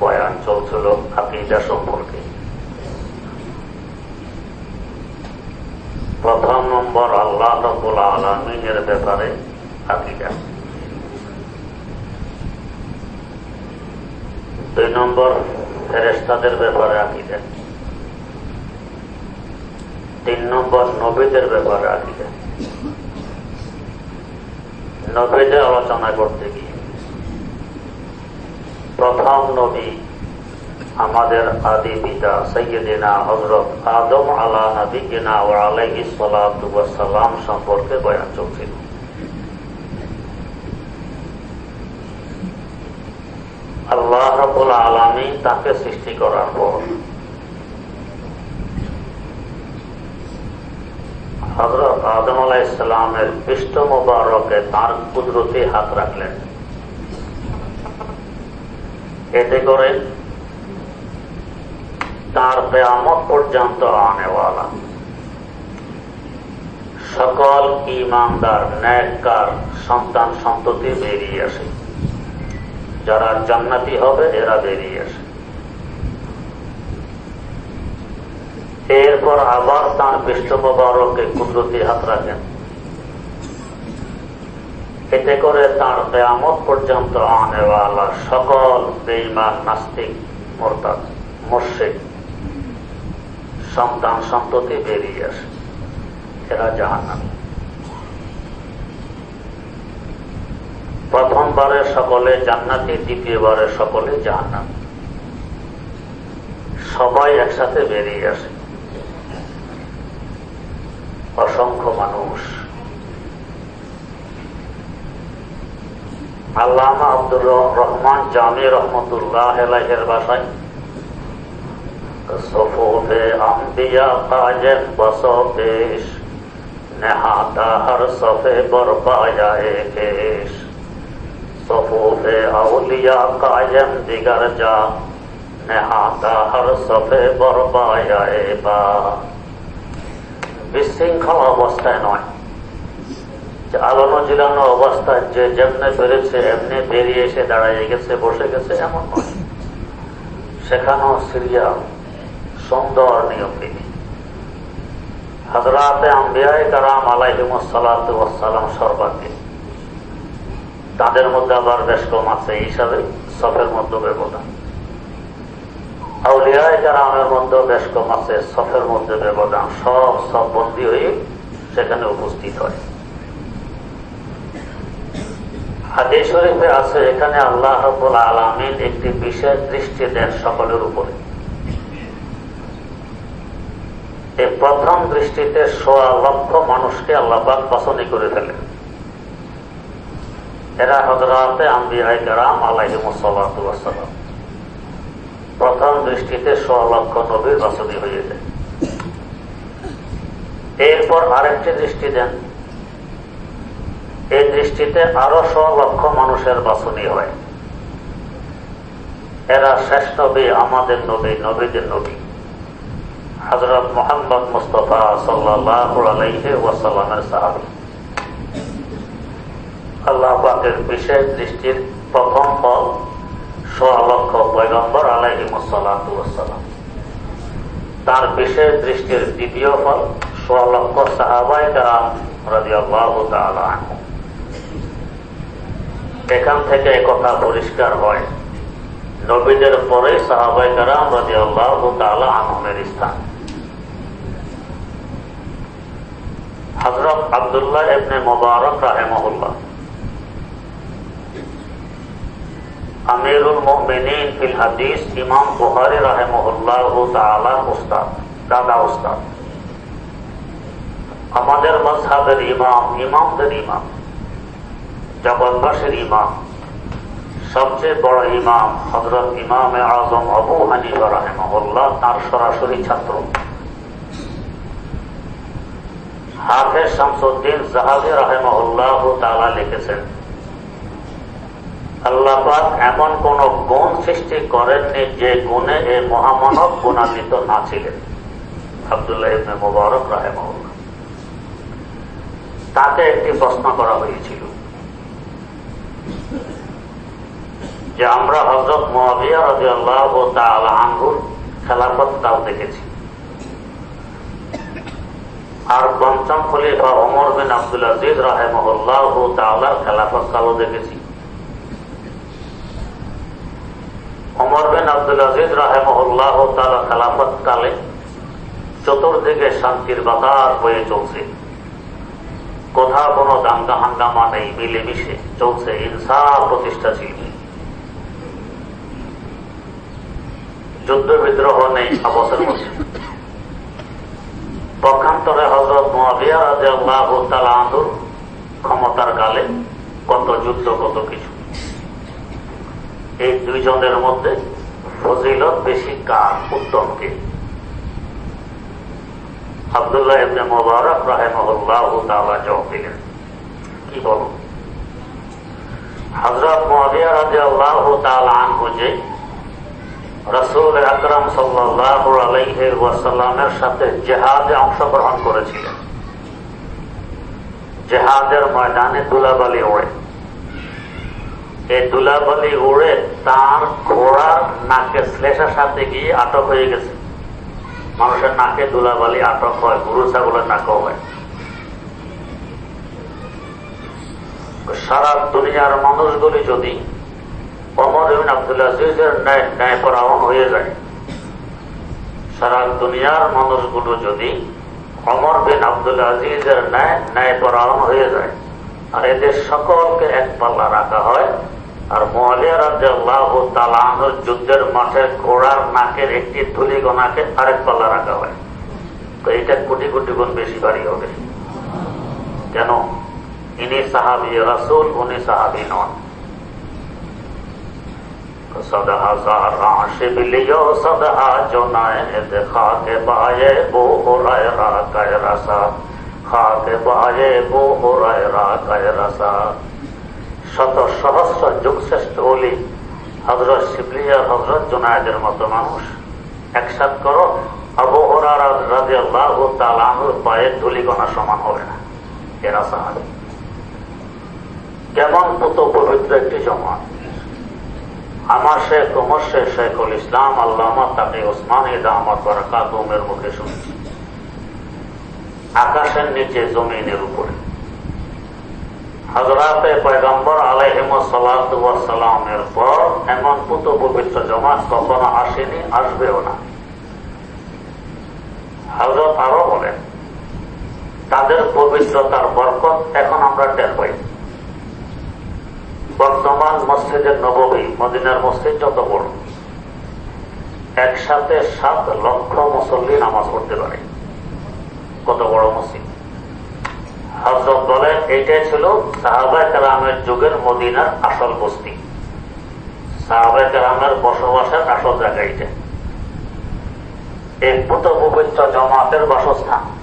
বয়ান চলছিল আকিদা সম্পর্কে। প্রথম নম্বর, আল্লাহ রবুল আলমিনের ব্যাপারে আকিদা দুই নম্বর ফেরেস্তাদের ব্যাপারে আকিদা তিন নম্বর, নবীদের ব্যাপারে আকিদা নবীদের আলোচনা করতে গিয়ে প্রথম নবী আমাদের আদি পিতা সৈয়দিনা হজরত আদম আলা নবীনা ও আলাইহি সালাম সম্পর্কে বয়ান চলছিল আল্লাহ রবুল আলমী তাকে সৃষ্টি করার পর হজরত আদম আলাহ ইসলামের পৃষ্ঠ মোবারকে তার কুদরতি হাত রাখলেন। এতে করে তার কেয়ামত পর্যন্ত আনেওয়ালা। সকল ইমানদার ন্যায়কার সন্তান সন্ততি বেরিয়ে আসে। যারা জান্নাতি হবে, এরা বেরিয়ে আসে। এরপর আবার তার বিষ্ণুবাবরকে কুদরতি হাত রাখেন। এতে করে তার কেয়ামত পর্যন্ত আনেওয়ালা সকল বেইমান নাস্তিক, মোরতাদ মোর্শেক সন্তান সন্ততি বেরিয়ে আসে। এরা জাহান প্রথমবারে সকলে জান্নাতি, দ্বিতীয়বারে সকলে জাহান্নাম। সবাই একসাথে বেরিয়ে আসে অসংখ্য মানুষ আল্লামা আব্দুর রহমান জামি রহমতুল্লাহ এর বাসায়। সফোফে আম্বিয়া কাজেন বসবেশ নেহাতা হর সফে বরপায়া কেশ সফোফে আউলিয়া কাজেন দিগার যা, নেহাতা হর সফে বরপায়া বা বিশৃঙ্খল অবস্থায় নয়। আলোনো জিলানো অবস্থায় যে যেমনে বেড়েছে, এমনি বেরিয়ে এসে দাঁড়াইয়ে গেছে, বসে গেছে, এমন নয়। সেখানেও সিরিয়াল, সুন্দর নিয়ম বিধি হাজরাতে আম্বিয়ায় কারাম আলাইহিমসালাম সর্বাধিক তাদের মধ্যে আবার বেশ কম আছে, এই হিসাবে সফের মধ্যে ব্যবধান। আউলিয়ায় কারামের মধ্যে বেশ কম আছে, সফের মধ্যে ব্যবধান। সব সব বন্দী হয়ে সেখানে উপস্থিত হয়। হাদিস শরীফে আছে, এখানে আল্লাহ রবুল আলমিন একটি বিশেষ দৃষ্টি দেন সকলের উপরে। এই প্রথম দৃষ্টিতে সোয়া লক্ষ মানুষকে আল্লাপাক পছন্দ করে ফেলেন। এরা হজরাতে আম্বিহাই কারাম আলাইহিমসালাম প্রথম দৃষ্টিতে সোয়া লক্ষ নবীর বাসনী হয়ে যায়। এরপর আরেকটি দৃষ্টি দেন এই দৃষ্টিতে আরও শ লক্ষ মানুষের বাছনি হয়। এরা শেষ নবী, আমাদের নবী, নবীদের নবী। হজরত মোহাম্মদ মুস্তফা সাল্লাহে ওয়াসাল্লামের সাহাবি। আল্লাহ পাকের বিশেষ দৃষ্টির প্রথম ফল শ লক্ষ পৈগম্বর আলাইহি তার বিশেষ দৃষ্টির দ্বিতীয় ফল শ লক্ষ সাহাবাই কারাম রাজি আল্লাহ তালা এখান থেকে কথা পরিষ্কার হয়। নবীদের পরে সাহাবাই কারাম রাজি আল্লাহ তালা আহমের স্থান। হজরত আবদুল্লাহ এবনে মোবারক রাহেমহুল্লাহ। আমিরুল মোমিনিন ফিল হাদিস, ইমাম বুহারি রাহেমহুল্লাহ তালার উস্তাদ, দাদা উস্তাদ। আমাদের মজহাবের ইমাম, ইমামদের ইমাম। জগৎবাসীর ইমাম, সবচেয়ে বড় ইমাম হজরত ইমাম আজম আবু হানিফা রাহেমহল্লা তার সরাসরি ছাত্র। হাফেজ শামসুদ্দিন জাহাবি রাহেমহল্লাহ তালা লিখেছেন আল্লাপাক এমন কোন গুণ সৃষ্টি করেননি যে গুণে এ মহামানব গুণান্বিত না ছিলেন। আবদুল্লাহ মুবারক রাহেমহল্লা তাকে একটি প্রশ্ন করা হয়েছিল যে আমরা হজরত মহাবিয়া রাজি আল্লাহ আঙ্গুর খেলাফত কাল দেখেছি। আর পঞ্চম খলিফা ওমর বিন আব্দুল আজিজ রাহেমহল্লাহ তাআলার খেলাফত কালও দেখেছি। ওমর বিন আব্দুল আজিজ রাহেমহল্লাহ তাআলা খেলাফত কালে চতুর্দিকে শান্তির বাতাস বয়ে চলছে। কোথাও কোনো দাঙ্গা হাঙ্গামা নেই, মিলেমিশে চলছে ইনসাফ প্রতিষ্ঠা ছিল যুদ্ধ বিদ্রোহ নেই আবসের মধ্যে। পক্ষান্তরে হজরত মহাবিয়া রাজা আন্দুর ক্ষমতার কালে কত যুদ্ধ, কত কিছু। এই দুইজনের মধ্যে ফজিলত বেশি কার? উত্তমকে। আবদুল্লাহ ইবনে মোবারক রাহেমহুল্লাহ তাআলা জবাব দিলেন, কি বল? হযরত মুআবিয়া রাদিয়াল্লাহু তাআলা আনহু যে রাসূল আকরাম ওয়াসাল্লামের সাথে জিহাদে অংশগ্রহণ করেছিলেন। জেহাদের ময়দানে দুলাবালি ওড়ে। এই দুলাবালি উড়ে তার ঘোড়ার নাকের শ্লেষার সাথে গিয়ে আটক হয়ে গেছে। মানুষের নাকে দুলাবালি আটক হয়, গুরু ছাগলের নাকও হয়। সারা দুনিয়ার মানুষগুলি যদি অমর আব্দুল আজিজের ন্যায় ন্যায় পরায়ণ হয়ে যায়। সারা দুনিয়ার মানুষগুলো যদি অমর বিন আব্দুল আজিজের ন্যায় ন্যায় পরায়ণ হয়ে যায়, আর এদের সকলকে এক পাল্লা রাখা হয়, আর যুদ্ধের মাঠে ঘোড়ার নাকের একটি ধুলি ধুলিগোনাকে আরেক পাল্লা রাখা হয়। তো এটা কোটি কোটি গুণ বেশি বাড়ি হবে। কেন? ইনি সাহাবি রাসুল, উনি সাহাবি নন। শত সহস্র যুগ শ্রেষ্ঠ অলি হজরত শিবলিয়া হজরত জোনায়দের মতো মানুষ। একসাথ করো আবহরার রাজি আল্লাহ তালাহুর পায়ের সমান হবে না। এরা সাহায্য কেমন পুত পবিত্র একটি জমাত। আমার শেখ, ওমর শেখ, শেখুল ইসলাম, আল্লামা তাকে ওসমান দাহমদ বারাকাতুমের মুখে শুনছি আকাশের নিচে জমিনের উপরে। হজরাতে পয়গম্বর আলাইহিম সালামের পর এমন পুত পবিত্র জমাত কখনো আসেনি, আসবেও না। হজরত আরও বলেন, তাদের পবিত্রতার বরকত এখন আমরা টের পাই। বর্তমান মসজিদের নবমী মদিনার মসজিদ যত বড়। একসাথে সাত লক্ষ মুসল্লি নামাজ পড়তে পারে। কত বড় মসজিদ? হজরত বলেন, এইটাই ছিল সাহাবাই কালামের যুগের মদিনার আসল বস্তি। সাহাবাই কালামের বসবাসের আসল জায়গা এটা এই পুত পবিত্র জমাতের বাসস্থান।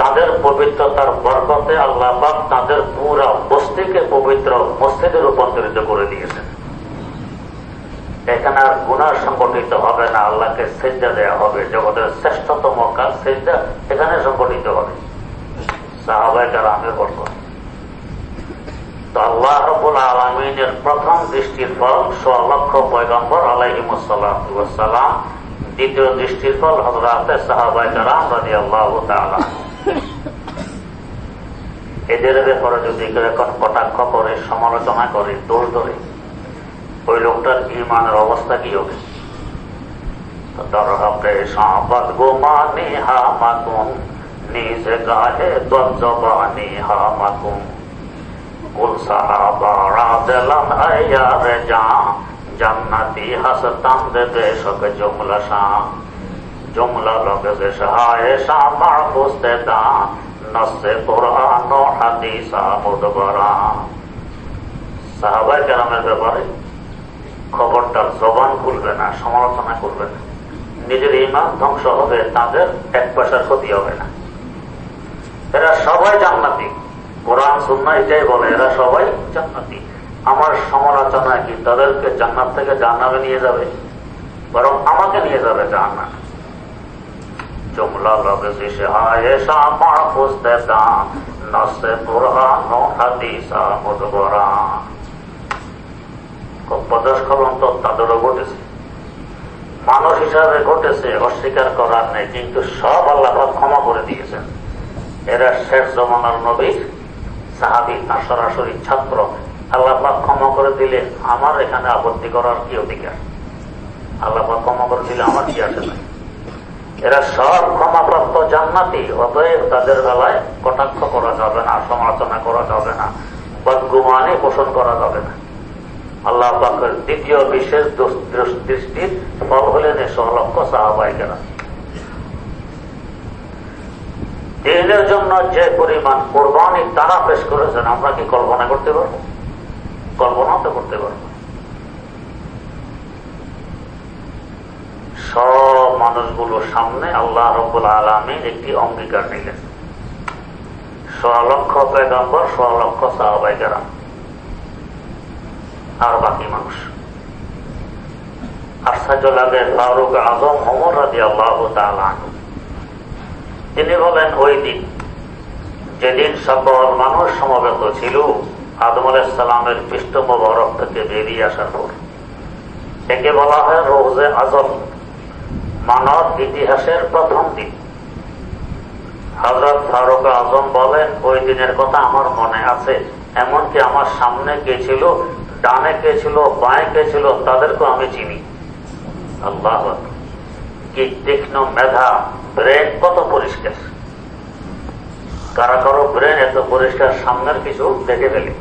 তাদের পবিত্রতার বরকতে আল্লাহ তাদের পুরা বস্তিকে পবিত্র মসজিদে রূপান্তরিত করে দিয়েছেন। এখানে আর গুণার সংগঠিত হবে না, আল্লাহকে সেজা দেওয়া হবে। জগতের শ্রেষ্ঠতম কাজ সেজা এখানে সংগঠিত হবে। দ্বিতীয় দৃষ্টির ফল হজরাতে সাহাবাই কালাম রাজি আল্লাহ তালা এদের ব্যাপারে যদি এখন কটাক্ষ করে, সমালোচনা করে দোষ ধরে, ওই লোকটার ইমানের অবস্থা কি হবে? নিজ গাহে দজবানি হা মাকুম কুল সাহাবারা দিলাম আয়ারে যা জান্নাতি হাসতাম দেবে শক জুমলা শাহ জুমলা যে সহায় সামার বুঝতে দান নসে কোরআন হাদিসা মুদবরা সাহাবাই কেরামের ব্যাপারে খবরটার জবান খুলবে না, সমালোচনা করবে না। নিজের ইমান ধ্বংস হবে, তাদের এক পয়সার ক্ষতি হবে না। এরা সবাই জান্নাতি। কোরআন সুন্না এটাই বলে, এরা সবাই জান্নাতি। আমার সমালোচনা কি, তাদেরকে জান্নাত থেকে জান্নাবে নিয়ে যাবে? বরং আমাকে নিয়ে যাবে নসে কোরআন হাদিসা মুদবরা। পদস্খলন তো তাদেরও ঘটেছে। মানুষ হিসাবে ঘটেছে, অস্বীকার করার নেই, কিন্তু সব আল্লাহ ক্ষমা করে দিয়েছেন। এরা শেষ জমানার নবীর সাহাবি আর সরাসরি ছাত্র। আল্লাহ ক্ষমা করে দিলে আমার এখানে আপত্তি করার কি অধিকার? আল্লাহ ক্ষমা করে দিলে আমার কি আসে নাই এরা সব ক্ষমাপ্রাপ্ত জান্নাতি, অতএব তাদের বেলায় কটাক্ষ করা যাবে না, সমালোচনা করা যাবে না, বদগুমানে পোষণ করা যাবে না। আল্লাহ পাকের দ্বিতীয় বিশেষ দৃষ্টির ফল হলেন এই সহলক্ষ সাহাবাহিকেরা দিনের জন্য যে পরিমাণ কোরবানি তারা পেশ করেছেন, আমরা কি কল্পনা করতে পারব? কল্পনা তো করতে পারব। সব মানুষগুলোর সামনে আল্লাহ রব্বুল আলমীর একটি অঙ্গীকার নিলেন সোয়ালক্ষ পেগম্বর সোয়ালক্ষ সাহবাইকেরা আর বাকি মানুষ। তিনি বলেন, ওই দিন যেদিন সকল মানুষ সমবেত ছিল, আদম পৃষ্ঠ মোবারক থেকে বেরিয়ে আসার পর, একে বলা হয় রোজে আজম। মানব ইতিহাসের প্রথম দিন। হজরত ফারুক আজম বলেন, ওই দিনের কথা আমার মনে আছে। এমনকি আমার সামনে কে ছিল? ডানে কে ছিল? বাঁয়ে কে ছিল? তাদেরকে আমি চিনি। আল্লাহ কি তীক্ষ্ণ মেধা, ব্রেন কত পরিষ্কার। কারা কারও ব্রেন এত পরিষ্কার, সামনের কিছু দেখে ফেলে।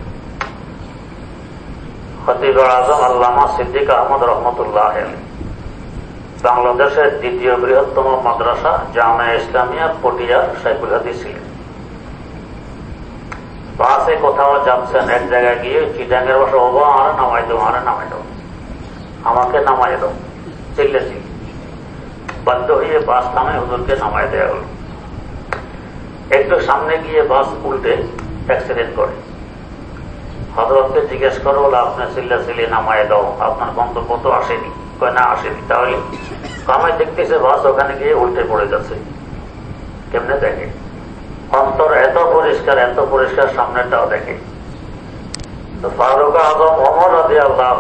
হতিব আজম আল্লামা সিদ্দিক আহমদ রহমতুল্লাহ বাংলাদেশের দ্বিতীয় বৃহত্তম মাদ্রাসা জামা ইসলামিয়া, পটিয়া, সাইফুল হাদিস ছিলেন বাসে কোথাও যাচ্ছেন, এক জায়গায় গিয়ে চিটাঙ্গের বসে ওবা আরে নামাই দেবো আরে নামাই দেবো আমাকে নামাই দেবো চিল্লেছি বাধ্য হয়ে বাস থামে, হুজুরকে নামাই দেওয়া হলো। একটু সামনে গিয়ে বাস উল্টে অ্যাক্সিডেন্ট করে। হজরতকে জিজ্ঞেস করো বলে আপনার চিল্লা চিল্লি নামাই দাও। আপনার গন্তব্য তো আসেনি। কয়, না, আসেনি। তাহলে কামাই দেখতেছে বাস ওখানে গিয়ে উল্টে পড়ে যাচ্ছে। কেমনে দেখে? অন্তর এত পরিষ্কার এত পরিষ্কার সামনেটাও দেখে। ফারুক আজম অমর আদি আল্লাহ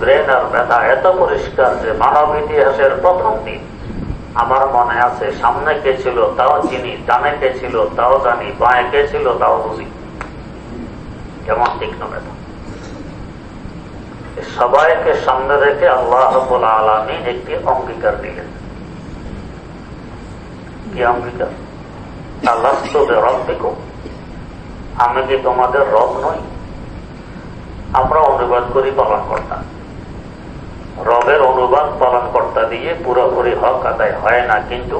ব্রেন আর ব্যথা এত পরিষ্কার যে মানব ইতিহাসের প্রথম দিন। আমার মনে আছে, সামনে কে ছিল তাও চিনি, ডানে কে ছিল তাও জানি, বাঁয়ে কে ছিল তাও বুঝি। কেমন তীক্ষ্ণ ব্যথা। সবাইকে সামনে রেখে আল্লাহ রবুল আলমী একটি অঙ্গীকার দিলেন। কি অঙ্গীকার? আল্লাহ রব দেখো আমি কি তোমাদের রব নই? আমরা অনুবাদ করি পালন কর্তা রবের অনুবাদ পালন কর্তা দিয়ে পুরোপুরি হক আদায় হয় না, কিন্তু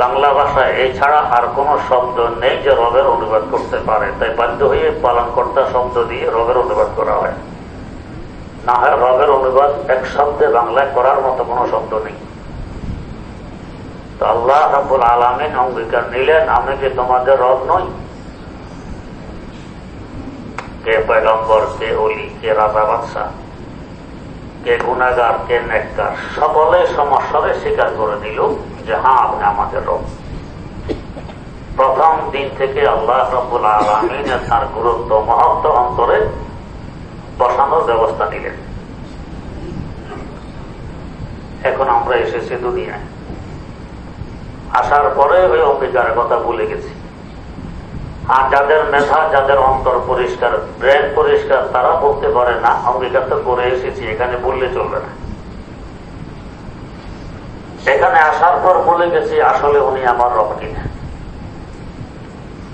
বাংলা ভাষায় এছাড়া আর কোন শব্দ নেই যে রবের অনুবাদ করতে পারে। তাই বাধ্য হয়ে পালন কর্তা শব্দ দিয়ে রবের অনুবাদ করা হয়। না হয় রবের অনুবাদ এক শব্দে বাংলায় করার মতো কোনো শব্দ নেই। তো আল্লাহ রাবুল আলমিন অঙ্গীকার নিলেন, আমি কি তোমাদের রব নই। কে পয়গম্বর, কে অলি কে রাজা বাদশাহ, কে গুণাগার, কে নেককার, সকলে সমস্যারে স্বীকার করে দিল যে হ্যাঁ আপনি আমাদের রব। প্রথম দিন থেকে আল্লাহ রব্বুল আলমিন তার গুরুত্ব মহত্ব অন্তরে বসানোর ব্যবস্থা নিলেন। এখন আমরা এসেছি দুনিয়ায়। আসার পরে ওই অঙ্গীকারের কথা ভুলে গেছি। আর যাদের মেধা, যাদের অন্তর পরিষ্কার, ব্রেন পরিষ্কার, তারা বলতে পারে, না, অঙ্গীকার তো করে এসেছি, এখানে বললে চলবে না। এখানে আসার পর বলে গেছি, আসলে উনি আমার রব কিনা।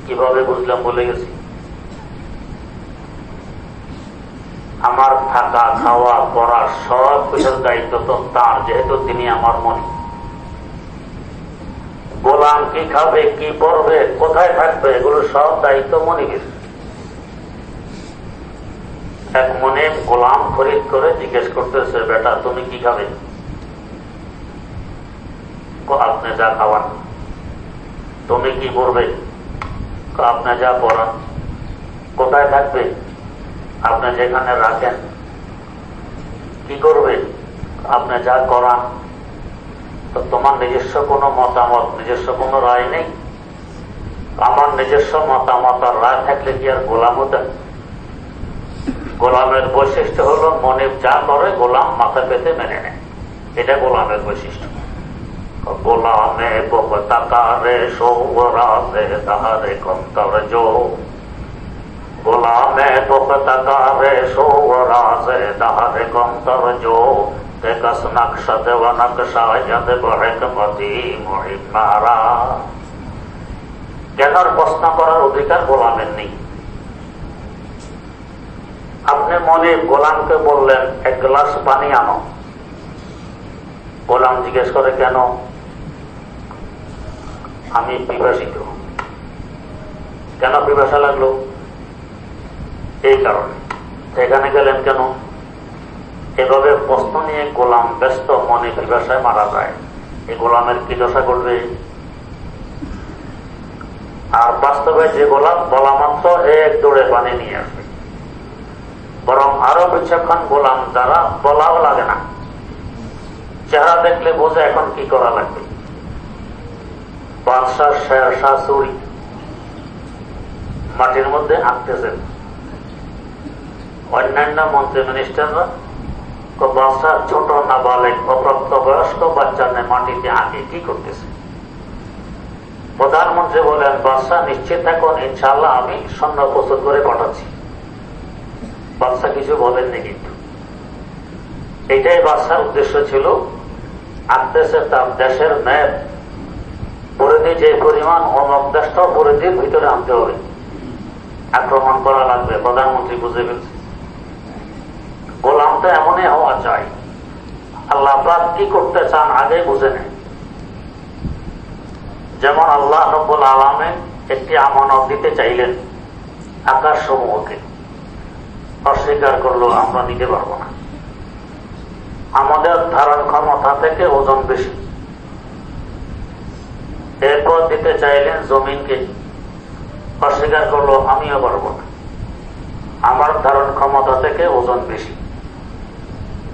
কীভাবে বুঝলাম বলে গেছি? আমার থাকা, খাওয়া, পড়া সব কিছুর দায়িত্ব তো তার, যেহেতু তিনি আমার মনে। গোলাম কি খাবে, কি পড়বে, কোথায় থাকবে, এগুলো সব দায়িত্ব মনিবের। এক মনে গোলাম খরিদ করে জিজ্ঞেস করতেছে, বেটা, তুমি কি খাবে? আপনি যা খাওয়ান। তুমি কি করবে আপনি যা পড়ান। কোথায় থাকবে? আপনি যেখানে রাখেন, কি করবে আপনি যা করান, তো তোমার নিজস্ব কোনো মতামত, নিজস্ব কোনো রায় নেই? আমার নিজস্ব মতামত আর রায় থাকলে কি আর গোলাম হতেন গোলামের বৈশিষ্ট্য হলো, মনিব যা করে, গোলাম মাথা পেতে মেনে নেয়। এটা গোলামের বৈশিষ্ট্য। গোলামে বকতাকারে সৌরাজে তাহারে কন্তর গোলামে বহেকমতি মহিমারা জ্ঞানার প্রশ্ন করার অধিকার গোলামের নেই। আপনি মনে গোলামকে বললেন, এক গ্লাস পানি আনো। গোলাম জিজ্ঞেস করে, কেন? আমি পিপাসিত। কেন পিপাসা লাগল? এই কারণে। সেখানে গেলেন কেন? এভাবে প্রশ্ন নিয়ে গোলাম ব্যস্ত মনে পিপাসায় মারা যায়। এই গোলামের কি দশা করবে? আর বাস্তবে যে গোলাম বলা মাত্র এক দৌড়ে পানি নিয়ে আসবে। বরং আরও বিচক্ষণ গোলাম যারা বলাও লাগে না। চেহারা দেখলে বোঝে এখন কি করা লাগবে। বাদশাহ শের শাহ মাটির মধ্যে আঁকতেছেন। অন্যান্য মন্ত্রী মিনিস্টাররা বাচ্চা ছোট নাবালেক অপ্রাপ্ত বয়স্ক বাচ্চা নিয়ে মাটিতে আঁকে কি করতেছে? প্রধানমন্ত্রী বলেন বাদশাহ নিশ্চিত থাকুন ইনশাল্লাহ আমি সৈন্য প্রস্তুত করে পাঠাচ্ছি। বাদশাহ কিছু বলেননি কিন্তু। এটাই বাচ্চার উদ্দেশ্য ছিল, আনতেছে তার দেশের ম্যাপ পরিধি যে পরিমাণ দেশটা পরিধির ভিতরে আনতে হবে। আক্রমণ করা লাগবে, প্রধানমন্ত্রী বুঝে ফেলছে। গোলাম তো এমনই হওয়া চাই। আল্লাহ কি করতে চান আগে বুঝে নেয় যেমন আল্লাহ রব্বুল আলমে একটি আমানত দিতে চাইলেন আকাশ সমূহকে অস্বীকার করল আমরা নিতে পারব না। আমাদের ধারণ ক্ষমতা থেকে ওজন বেশি। এরপর দিতে চাইলেন জমিনকে। অস্বীকার করল আমিও পারব না। আমার ধারণ ক্ষমতা থেকে ওজন বেশি।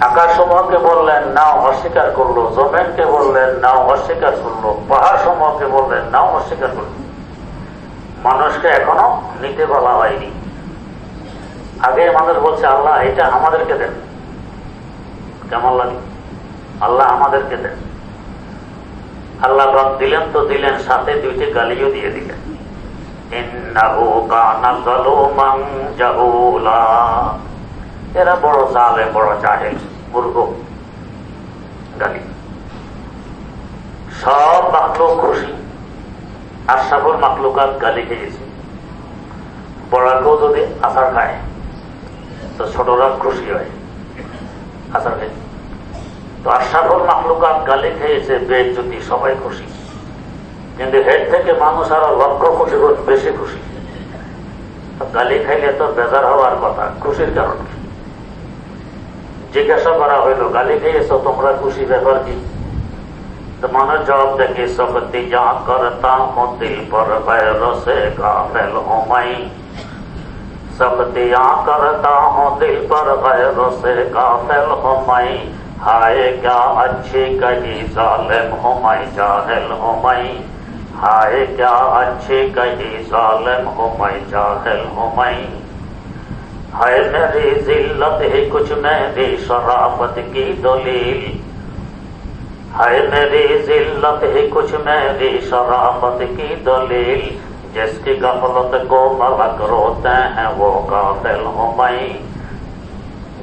আকাশ সমূহকে বললেন, নাও অস্বীকার করল। জমেনকে বললেন, নাও অস্বীকার করল। পাহাড় সমূহকে বললেন, নাও অস্বীকার করল। মানুষকে এখনও নিতে বলা হয়নি। আগে মানুষ বলছে, আল্লাহ, এটা আমাদেরকে দেন। কেমন লাগে? আল্লাহ আমাদেরকে দেন। আল্লাহ রব দিলেন তো দিলেন, সাথে দুইটি গালিও দিয়ে দিলেন। এরা বড় চালে বড় চাহে মূর্খ গালি। সব মাত্র খুশি। আশাফুল মাকলুকাত গালি খেয়েছে বড়াকেও যদি আচার খায়, তো ছোটরা খুশি হয়। আচার তো আশাফুল মাকলুকাত গালি খেয়েছে বেদ যদি সবাই খুশি। কিন্তু হেড থেকে মানুষ আরও লক্ষ খুশি, বেশি খুশি। গালি খাইলে তো বেজার হওয়ার কথা, খুশির কারণ কি? জিজ্ঞাসা করা হইল গালি খেয়েছ তোমরা খুশি ব্যাপার কি तो मन जवाब देगी सकती जा करता हूँ दिल पर बैर से गाफिल हूँ मैं सकतियाँ करता हूँ दिल पर बैर से गाफिल हूँ मैं हाय क्या अच्छी कही जालिम हूँ मैं जाहिल हूँ मैं हाय क्या अच्छी कही जालिम हूँ मैं जाहिल हूँ मैं है मेरी जिल्लत ही कुछ मेरी शराफत की दलील है मेरी जिल्लत ही कुछ मेरी शराफत की दलील जिसकी गफलत को मलक रोते हैं वो गाफिल हूँ मैं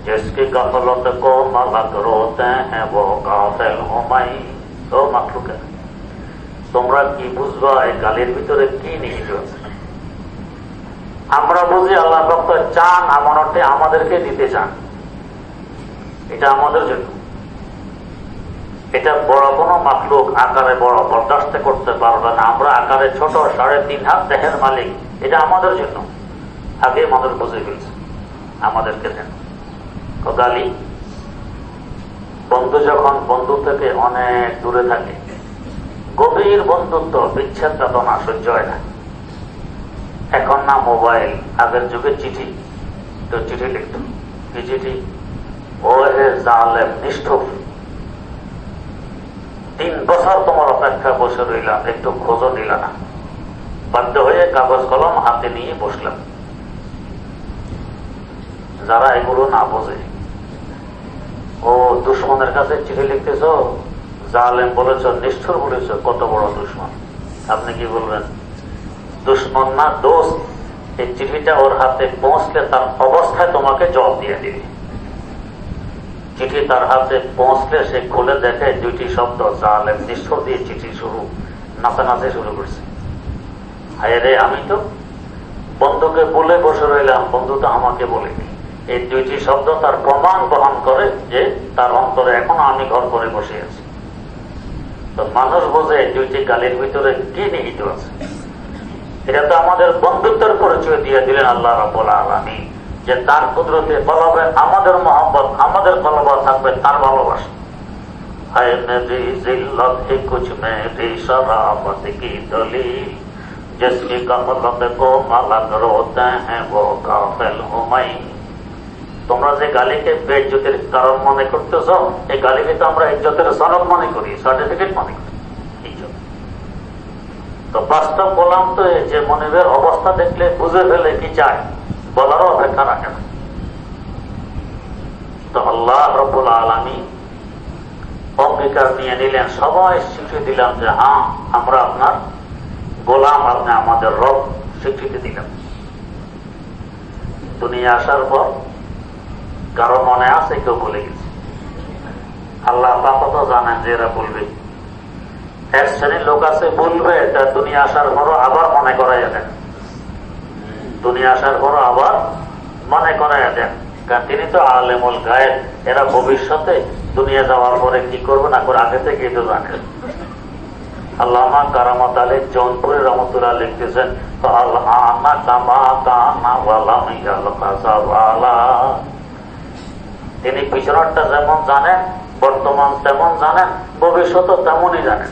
जिसकी गफलत को मलक रोते हैं वो गाफिल हूँ मैं তো মাকলুকে তোমরা কি বুঝবা এই গালির ভিতরে কি নিহিত আছে আমরা বুঝি আল্লাহ ভক্ত চান আমানতে আমাদেরকে দিতে চান। এটা আমাদের জন্য। এটা বড় কোনো মাকলুক আকারে বড়, বরদাস্ত করতে পারবে না। আমরা আকারে ছোট, সাড়ে তিন হাত দেহের মালিক। এটা আমাদের জন্য। আগে মানুষ বুঝে ফেলছে। আমাদেরকে দেন। গালি বন্ধু যখন বন্ধু থেকে অনেক দূরে থাকে, গভীর বন্ধুত্ব বিচ্ছেদ বেদনা সহ্য হয় না। এখন না মোবাইল আগের যুগে চিঠি। তো চিঠি লিখত কি চিঠি ও হে জালেম, নিষ্ঠুর। তিন বছর তোমার অপেক্ষা বসে রইলাম, একটু খোঁজও নিল না। বাধ্য হয়ে কাগজ, কলম হাতে নিয়ে বসলাম। যারা এগুলো না বোঝে, ও দুশ্মনের কাছে চিঠি লিখতেছ? জালেম বলেছ, নিষ্ঠুর বলেছ, কত বড় দুশ্মন। আপনি কি বলবেন? দুশ্মন না দোষ, এই চিঠিটা ওর হাতে পৌঁছলে তার অবস্থায় তোমাকে জবাব দিয়ে দিবে। চিঠি তার হাতে পৌঁছলে সে খুলে দেখে দুইটি শব্দ, জালেম নিষ্ঠুর দিয়ে চিঠি শুরু, নাচানাচে শুরু করছে। হায় রে, আমি তো বন্ধুকে বলে বসে রইলাম, বন্ধু তো আমাকে বলেনি। এই দুইটি শব্দ তার প্রমাণ বহন করে যে তার অন্তরে এখনও আমি ঘর করে বসে আছি। তো মানুষ বোঝে দুইটি গালির ভিতরে কি নিহিত আছে। এটা তো আমাদের বন্ধুত্বের পরিচয় দিয়ে দিলেন আল্লাহ রাবুল আলমী যে তার কুদরতে বলবে আমাদের মহব্বত, আমাদের কলবা থাকবে তার ভালোবাসা। হ্যাঁ তোমরা যে গালিকে মনে এই গালিকে তো আমরা মনে করি সার্টিফিকেট মনে করি। তো বাস্তব বললাম তো যে মনিবের অবস্থা দেখলে বুঝে ফেলে কি চায় বলারও অপেক্ষা রাখে না। তো আল্লাহ রবুল আলমী অঙ্গীকার নিয়ে নিলেন, সবাই স্বীকৃতি দিলাম যে হ্যাঁ আমরা আপনার গোলাম, আপনি আমাদের রব স্বীকৃতি দিলাম। দুনিয়া আসার পর কারও মনে আছে কেউ বলে গেছে। আল্লাহ পাপত জানেন যে এরা বলবে। এক শ্রেণির লোক আছে বলবে তা দুনিয়া আসার পরও আবার মনে করাই দেন। দুনিয়া আসার পরও আবার মনে করাই দেন। কারণ তিনি তো আলেমুল গায়েব, এরা ভবিষ্যতে দুনিয়া যাওয়ার পরে কি করবে না করে আগে থেকে তো জানেন আল্লামা কারামত আলী জৌনপুরের রহমতুল্লাহ লিখতেছেন তিনি পিছনটা যেমন জানেন, বর্তমান তেমন জানেন ভবিষ্যৎ তেমনই জানেন।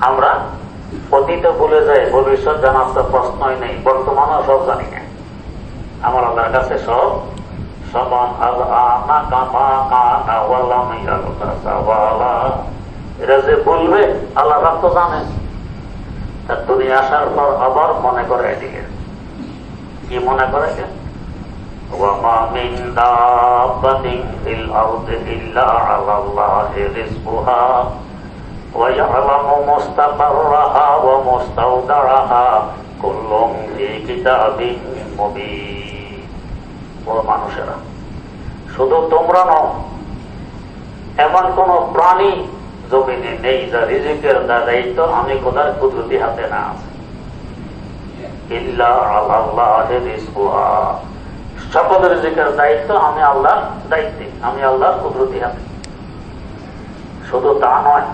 আমরা অতীতে ভুলে যাই ভবিষ্যৎ জানার তো প্রশ্নই নেই বর্তমানও সব জানি না আমার আল্লাহর কাছে সব সমান আল্লাহ কামা কানা ওয়ালাম ইয়াল কাসাওয়ালা এরা যে বলবে আল্লাহ রাব তো জানেন তার দুনিয়া আসার পর আবার মনে করে এদিকে কি মনে করে যে وما من دابة في الأرض إلا على الله رزقها ويعلم مستقرها ومستودعها كل في كتاب مبين ও মানুষেরা শুধু তোমরা নও এমন কোন প্রাণী জমিনে নেই যা রিজিকের দায়িত্ব আমি কোথার কুদরতি হাতে না আছে ইল্লা আল্লাহ রিজকুহা সকল রিজিকের দায়িত্ব আমি আল্লাহর দায়িত্বে আমি আল্লাহর কুদরতি হাতে শুধু তা নয়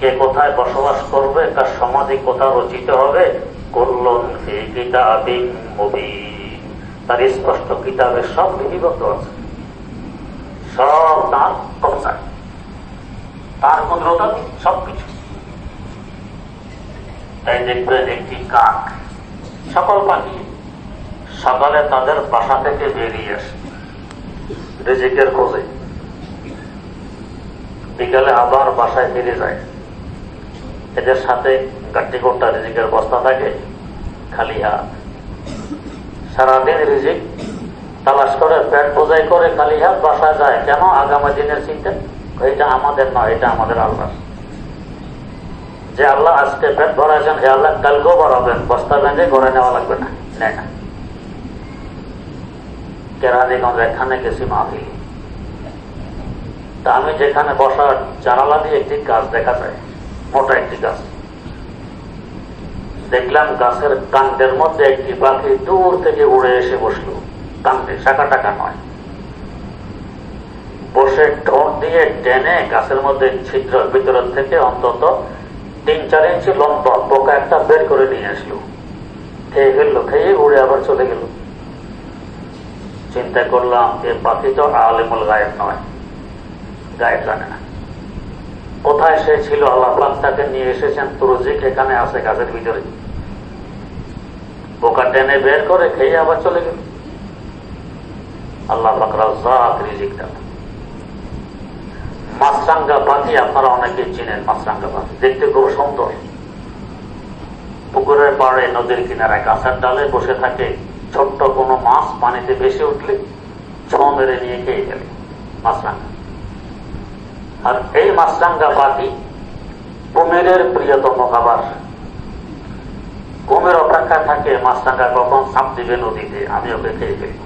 কে কোথায় বসবাস করবে, তার সমাধি কোথা রচিত হবে? তার স্পষ্ট সব আছে। সব তার তার কুদরত সবকিছু। তাই দেখবেন একটি কাক, সকল পাখি সকালে তাদের বাসা থেকে বেরিয়ে আসে। রিজিকের খোঁজে। বিকালে আবার বাসায় ফিরে যায়। এদের সাথে গাট্টি কোট্টা রিজিকের বস্তা থাকে, খালি হাত। সারাদিন রিজিক তালাশ করে, পেট বোঝাই করে খালি হাত বাসায় যায়। কেন? আগামী দিনের চিন্তা? এটা আমাদের নয়, এটা আমাদের আল্লাহ যে আল্লাহ আজকে পেট ভরাইছেন, হে আল্লাহ কালকেও বাড়াবেন বস্তা বেঁধে ঘরে নেওয়া লাগবে না। নেয় না। কেরানীগঞ্জ এখানে গেছি মাহফিল তা আমি যেখানে বসার জানালা দিয়ে একটি গাছ দেখা যায় মোটা একটি গাছ দেখলাম গাছের কাণ্ডের মধ্যে একটি পাখি দূর থেকে উড়ে এসে বসল কাণ্ডে শাখা টাকা নয় বসে ঠোঁট দিয়ে টেনে গাছের মধ্যে ছিদ্র ভিতর থেকে অন্তত তিন চার ইঞ্চি লম্বা পোকা একটা বের করে নিয়ে আসলো। খেয়ে ফেলল, খেয়ে উড়ে আবার চলে গেল। চিন্তা করলাম যে পাখি তো আলেমুল গায়েব নয়, গায়েব জানে না। কোথায় সে ছিল, আল্লাহ তাকে নিয়ে এসেছেন, তুরজিক এখানে আছে গাছের ভিতরে। পোকা টেনে বের করে খেয়ে আবার চলে গেল। আল্লাহ মাছরাঙ্গা পাখি আপনারা অনেকে চিনেন, মাছরাঙ্গা পাখি দেখতে খুব সুন্দর। পুকুরের পাড়ে, নদীর কিনারায় গাছের ডালে বসে থাকে ছোট্ট কোনো মাছ পানিতে ভেসে উঠলে ছ মেরে নিয়ে খেয়ে গেলে মাছরাঙ্গা আর এই মাছরাঙ্গা পাখি কুমিরের প্রিয়তম খাবার। কুমির অপেক্ষা থাকে মাছরাঙ্গা কখন সাপ দিবে নদীতে, আমি ওকে খেয়ে ফেলব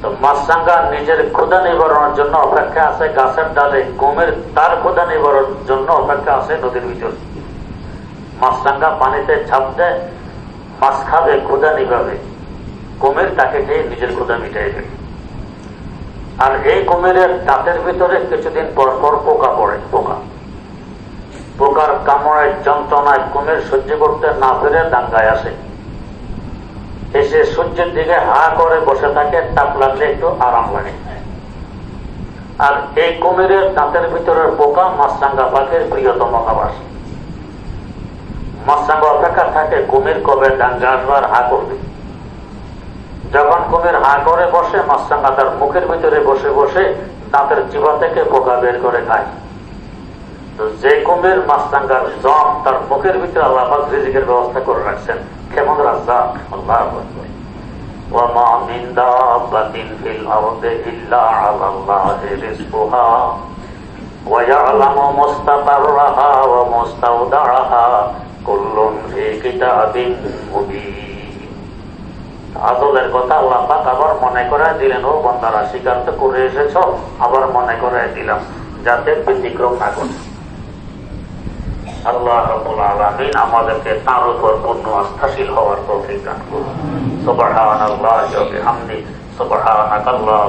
তো মাছরাঙ্গা নিজের ক্ষুদা নিবারণের জন্য অপেক্ষা আছে গাছের ডালে, কুমির তার ক্ষুদা নিবারণের জন্য অপেক্ষা আছে নদীর ভিতরে। মাছরাঙ্গা পানিতে ছাপ দেয় মাছ খাবে ক্ষুদা নিভাবে কুমির তাকে খেয়ে নিজের ক্ষুদা মিটাই দেবে। আর এই কুমিরের দাঁতের ভিতরে কিছুদিন পর পর পোকা পড়ে, পোকা। পোকার কামড়ের যন্ত্রণায় কুমির সহ্য করতে না পেরে দাঙ্গায় আসে। এসে সূর্যের দিকে হা করে বসে থাকে, তাপ লাগলে একটু আরাম লাগে। আর এই কুমিরের দাঁতের ভিতরের পোকা মাছরাঙ্গা পাখির প্রিয়তম খাবার। মাছরাঙ্গা অপেক্ষা থাকে কুমির কবে ডাঙ্গা আসবার হা করবে যখন কুমির হা করে বসে মাছরাঙ্গা তার মুখের ভিতরে বসে বসে দাঁতের চিবা থেকে পোকা বের করে খায় তো যে কুমির মাছরাঙ্গার জম তার মুখের ভিতরে আল্লাহ রিজিকের ব্যবস্থা করে রাখছেন কেমন রাজ্জাক আল্লাহ আকবার। وما من دابة في الأرض إلا على الله رزقها ويعلم مستقرها ومستودعها আদলের কথা আল্লাপাক আবার মনে করায় দিলেন, ও বন্দারা, স্বীকার তো করে এসেছ, আবার মনে করায় দিলাম, যাতে ব্যতিক্রম না করে আল্লাহ আমাদেরকে তার উপর পূর্ণ আস্থাশীল হওয়ার তৌফিক দান করুন। আল্লাহ